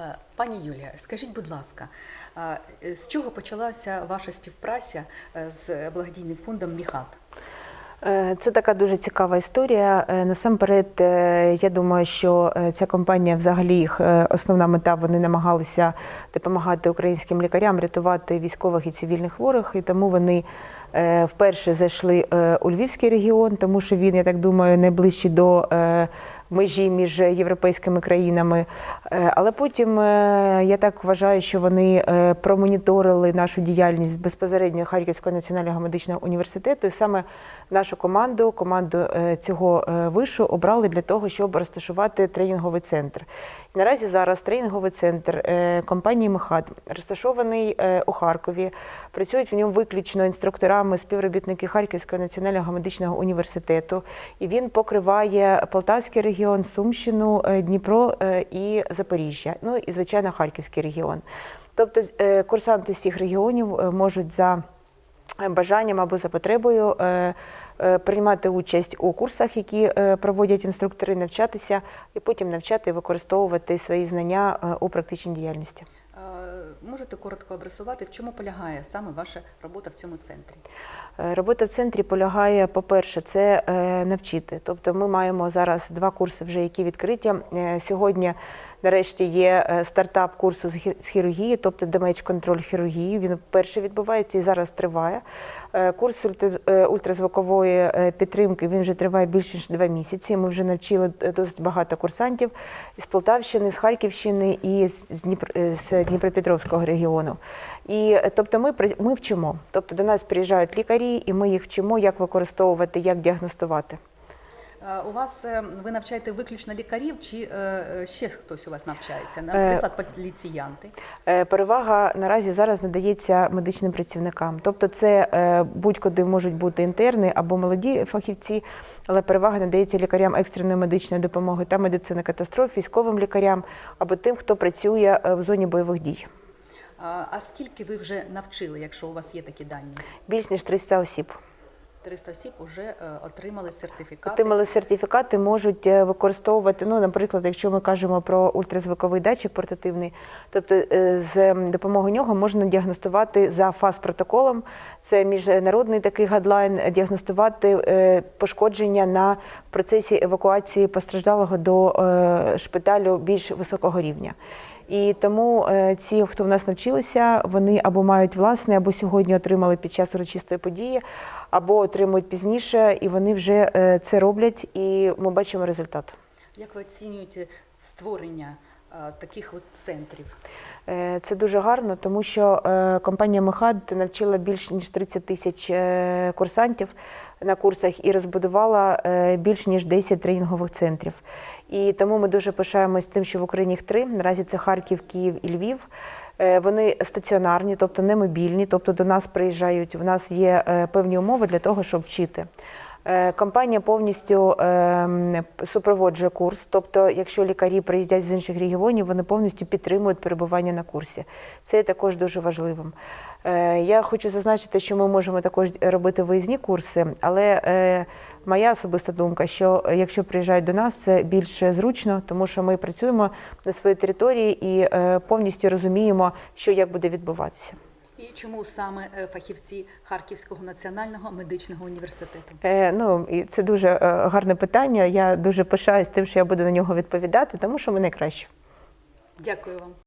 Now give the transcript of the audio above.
Е, Пані Юлія, скажіть, будь ласка, е, з чого почалася ваша співпраця е, з благодійним фондом Міхат? Е, Це така дуже цікава історія. Е, Насамперед, е, я думаю, що е, ця компанія, взагалі, їх е, основна мета, вони намагалися допомагати українським лікарям рятувати військових і цивільних хворих, і тому вони е, вперше зайшли е, у Львівський регіон, тому що він, я так думаю, найближчий до е, межі між європейськими країнами. Е, Але потім е, я так вважаю, що вони е, промоніторили нашу діяльність безпосередньо Харківського національного медичного університету. І саме нашу команду, команду цього вишу обрали для того, щоб розташувати тренінговий центр. Наразі зараз тренінговий центр е, компанії Мехат розташований е, у Харкові. Працюють в ньому виключно інструкторами, співробітники Харківського національного медичного університету. І він покриває Полтавський регіон, Сумщину, е, Дніпро і Запоріжжя. Ну і звичайно Харківський регіон. Тобто курсанти з цих регіонів можуть за бажанням або за потребою е, е, приймати участь у курсах, які е, проводять інструктори, навчатися і потім навчати і використовувати свої знання е, у практичній діяльності. Е, Можете коротко обрисувати, в чому полягає саме ваша робота в цьому центрі? Е, Робота в центрі полягає, по-перше, це е, навчити. Тобто ми маємо зараз два курси, вже які відкриті. Е, Сьогодні, нарешті, є е, стартап курсу з хірургії, тобто демедж контроль хірургії. Він вперше відбувається і зараз триває. Е, Курс е, ультразвукової підтримки він вже триває більше ніж два місяці. Ми вже навчили досить багато курсантів з Полтавщини, з Харківщини і з Дніпр- з Дніпропетровського регіону. І тобто ми ми вчимо. Тобто до нас приїжджають лікарі, і ми їх вчимо, як використовувати, як діагностувати. Е, У вас е, ви навчаєте виключно лікарів, чи е, ще хтось у вас навчається? Наприклад, поліціянти? Перевага наразі зараз надається медичним працівникам. Тобто, це будь-куди можуть бути інтерни або молоді фахівці, але перевага надається лікарям екстреної медичної допомоги та медицини катастроф, військовим лікарям або тим, хто працює в зоні бойових дій. А а скільки ви вже навчили, якщо у вас є такі дані? Більш ніж 300 осіб. 300 осіб вже е, отримали сертифікати. Отримали сертифікати, можуть е, використовувати. Ну, наприклад, якщо ми кажемо про ультразвуковий датчик портативний, тобто е, з допомогою нього можна діагностувати за ФАС-протоколом. Це міжнародний такий гадлайн, діагностувати пошкодження на процесі евакуації постраждалого до шпиталю більш високого рівня. І тому е, ці, хто в нас навчилися, вони або мають власне, або сьогодні отримали під час урочистої події, або отримують пізніше, і вони вже е, це роблять, і ми бачимо результат. Як ви оцінюєте створення е, таких от центрів? Це дуже гарно, тому що компанія Мехад навчила більш ніж 30 тисяч курсантів на курсах і розбудувала е, більш ніж 10 тренінгових центрів. І тому ми дуже пишаємось тим, що в Україні їх три. Наразі це Харків, Київ і Львів. Е, Вони стаціонарні, тобто не мобільні, тобто до нас приїжджають. В нас є е, певні умови для того, щоб вчити. Е, Компанія повністю ем, супроводжує курс. Тобто, якщо лікарі приїздять з інших регіонів, вони повністю підтримують перебування на курсі. Це є також дуже важливим. Е, Я хочу зазначити, що ми можемо також робити виїзні курси, але е, моя особиста думка, що якщо приїжджають до нас, це більш зручно, тому що ми працюємо на своїй території і повністю розуміємо, що як буде відбуватися. І чому саме е, фахівці Харківського національного медичного університету? Е, ну, і це дуже е, гарне питання. Я дуже пишаюсь тим, що я буду на нього відповідати, тому що ми найкраще. Дякую вам.